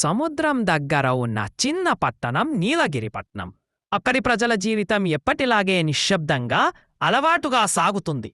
సముద్రం దగ్గర ఉన్న చిన్న పట్టణం నీలగిరిపట్నం. అక్కడి ప్రజల జీవితం ఎప్పటిలాగే నిశ్శబ్దంగా అలవాటుగా సాగుతుంది.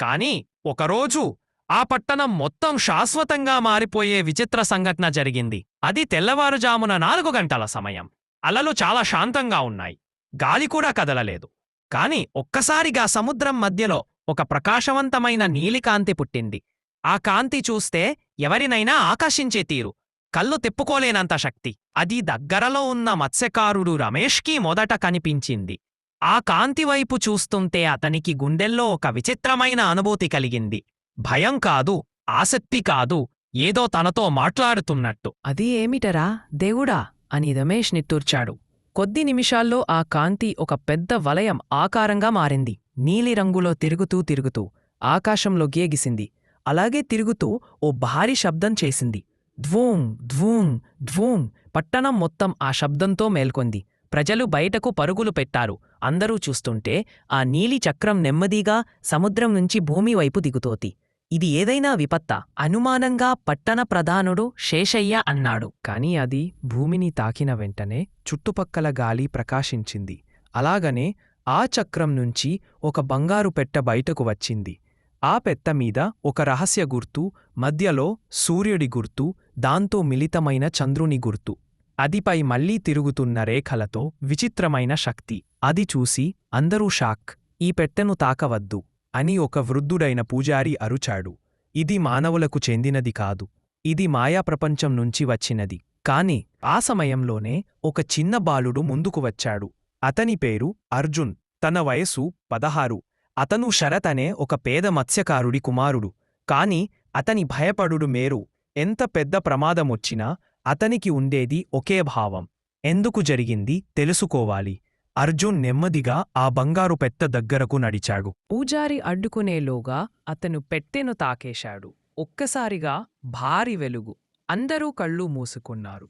కాని ఒకరోజు ఆ పట్టణం మొత్తం శాశ్వతంగా మారిపోయే విచిత్ర సంఘటన జరిగింది. అది తెల్లవారుజామున నాలుగు గంటల సమయం. అలలు చాలా శాంతంగా ఉన్నాయి. గాలి కూడా కదలలేదు. కాని ఒక్కసారిగా సముద్రం మధ్యలో ఒక ప్రకాశవంతమైన నీలికాంతి పుట్టింది. ఆ కాంతి చూస్తే ఎవరినైనా ఆకర్షించే తీరు. కళ్ళు తిప్పుకోలేనంత శక్తి. అది దగ్గరలో ఉన్న మత్స్యకారుడు రమేష్కి మొదట కనిపించింది. ఆ కాంతి వైపు చూస్తుంటే అతనికి గుండెల్లో ఒక విచిత్రమైన అనుభూతి కలిగింది. భయం కాదు ఆసక్తి కాదు ఏదో తనతో మాట్లాడుతున్నట్టు. అది ఏమిటరా? దేవుడా? అని రమేష్ నిట్టూర్చాడు. కొద్ది నిమిషాల్లో ఆ కాంతి ఒక పెద్ద వలయం ఆకారంగా మారింది. నీలిరంగులో తిరుగుతూ తిరుగుతూ ఆకాశంలో గేగిసింది. అలాగే తిరుగుతూ ఓ భారీ శబ్దం చేసింది. ధ్వూం ధ్వూం ధ్వూం పట్టణం మొత్తం ఆ శబ్దంతో మేల్కొంది. ప్రజలు బయటకు పరుగులు పెట్టారు. అందరూ చూస్తుంటే ఆ నీలి చక్రం నెమ్మదిగా సముద్రం నుంచి భూమి వైపు దిగుతోంది. ఇది ఏదైనా విపత్త. అనుమానంగా పట్టణ ప్రధానుడు శేషయ్య అన్నాడు. కాని అది భూమిని తాకిన వెంటనే చుట్టుపక్కల గాలి ప్రకాశించింది. అలాగనే ఆ చక్రం నుంచి ఒక బంగారు పెట్ట బయటకు వచ్చింది. ఆ పెత్త మీద ఒక రహస్య గుర్తు మధ్యలో సూర్యుడి గుర్తు దాంతో మిలితమైన చంద్రుని గుర్తు. అదిపై మళ్ళీ తిరుగుతున్న రేఖలతో విచిత్రమైన శక్తి. అది చూసి అందరూ షాక్. ఈ పెట్టెను తాకవద్దు అని ఒక వృద్ధుడైన పూజారి అరుచాడు. ఇది మానవులకు చెందినది కాదు. ఇది మాయాప్రపంచం నుంచి వచ్చినది. కాని ఆ సమయంలోనే ఒక చిన్న బాలుడు ముందుకు వచ్చాడు. అతని పేరు అర్జున్. తన వయసు పదహారు. అతను శరత్ అనే ఒక పేద మత్స్యకారుడి కుమారుడు. కాని అతని భయపడుడు మేరు. ఎంత పెద్ద ప్రమాదమొచ్చినా అతనికి ఉండేది ఒకే భావం. ఎందుకు జరిగింది తెలుసుకోవాలి. అర్జున్ నెమ్మదిగా ఆ బంగారు పెత్త దగ్గరకు నడిచాడు. పూజారి అడ్డుకునేలోగా అతను పెట్టెను తాకేశాడు. ఒక్కసారిగా భారీ వెలుగు. అందరూ కళ్ళు మూసుకున్నారు.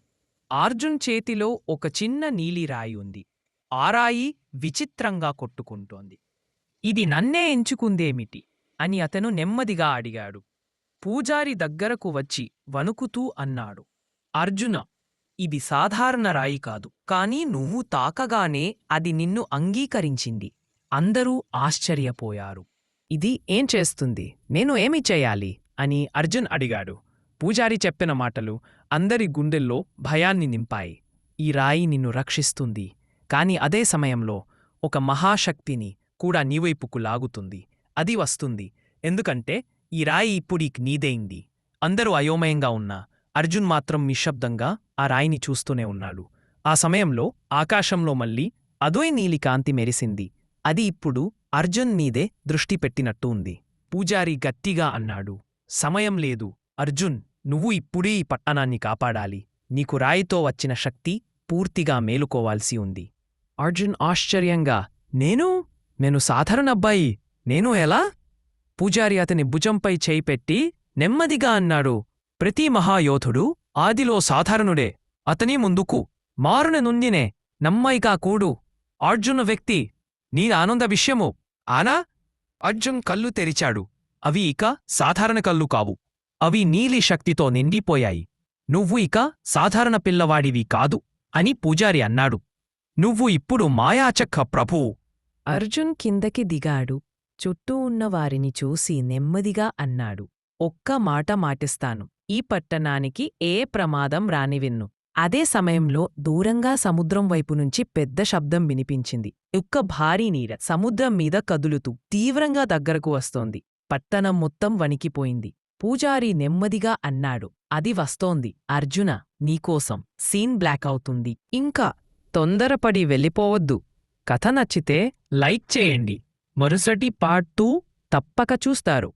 అర్జున్ చేతిలో ఒక చిన్న నీలిరాయి ఉంది. ఆ రాయి విచిత్రంగా కొట్టుకుంటోంది. ఇది నన్నే ఎంచుకుందేమిటి? అని అతను నెమ్మదిగా అడిగాడు. పూజారి దగ్గరకు వచ్చి వణుకుతూ అన్నాడు. అర్జున ఇది సాధారణ రాయి కాదు. కాని నువ్వు తాకగానే అది నిన్ను అంగీకరించింది. అందరూ ఆశ్చర్యపోయారు. ఇది ఏం చేస్తుంది? నేను ఏమి చేయాలి? అని అర్జున్ అడిగాడు. పూజారి చెప్పిన మాటలు అందరి గుండెల్లో భయాన్ని నింపాయి. ఈ రాయి నిన్ను రక్షిస్తుంది. కాని అదే సమయంలో ఒక మహాశక్తిని కూడా నీవైపుకు లాగుతుంది. అది వస్తుంది. ఎందుకంటే ఈ రాయి ఇప్పుడీక్ నీదైంది అందరూ అయోమయంగా ఉన్నా అర్జున్ మాత్రం నిశ్శబ్దంగా ఆ రాయిని చూస్తూనే ఉన్నాడు. ఆ సమయంలో ఆకాశంలో మళ్ళీ అదోయ్ నీలి కాంతి మెరిసింది. అది ఇప్పుడు అర్జున్ మీదే దృష్టి పెట్టినట్టు ఉంది. పూజారి గట్టిగా అన్నాడు. సమయం లేదు. అర్జున్ నువ్వు ఇప్పుడే ఈ పట్టణాన్ని కాపాడాలి. నీకు రాయితో వచ్చిన శక్తి పూర్తిగా మేలుకోవాల్సి ఉంది. అర్జున్ ఆశ్చర్యంగా నేను? నేను సాధారణ అబ్బాయి. నేను ఎలా? పూజారి అతని భుజంపై చేయి పెట్టి నెమ్మదిగా అన్నాడు. ప్రతి మహాయోధుడు ఆదిలో సాధారణుడే. అతని ముందుకు మారున నుండినే నమ్మైగా కూడు. అర్జున వ్యక్తి నీ ఆనంద విషయము. ఆనా? అర్జున్ కళ్ళు తెరిచాడు. అవి ఇక సాధారణ కళ్ళు కావు. అవి నీలి శక్తితో నిండిపోయాయి. నువ్వు ఇక సాధారణ పిల్లవాడివి కాదు అని పూజారి అన్నాడు. నువ్వు ఇప్పుడు మాయాచక్క ప్రభువు అర్జున్ కిందకి దిగాడు. చుట్టూ ఉన్నవారిని చూసి నెమ్మదిగా అన్నాడు. ఒక్క మాట మాటిస్తాను. ఈ పట్టణానికి ఏ ప్రమాదం రానివిన్ను అదే సమయంలో దూరంగా సముద్రం వైపు నుంచి పెద్ద శబ్దం వినిపించింది. ఒక్క భారీ నీర సముద్రం మీద కదులుతూ తీవ్రంగా దగ్గరకు వస్తోంది. పట్టణం మొత్తం వణికిపోయింది. పూజారి నెమ్మదిగా అన్నాడు. అది వస్తోంది. అర్జున నీకోసం సీన్ బ్లాక్ అవుతుంది. ఇంకా తొందరపడి వెళ్ళిపోవద్దు. కథ నచ్చితే లైక్ చేయండి. మరుసటి పార్ట్ టూ తప్పక చూస్తారు.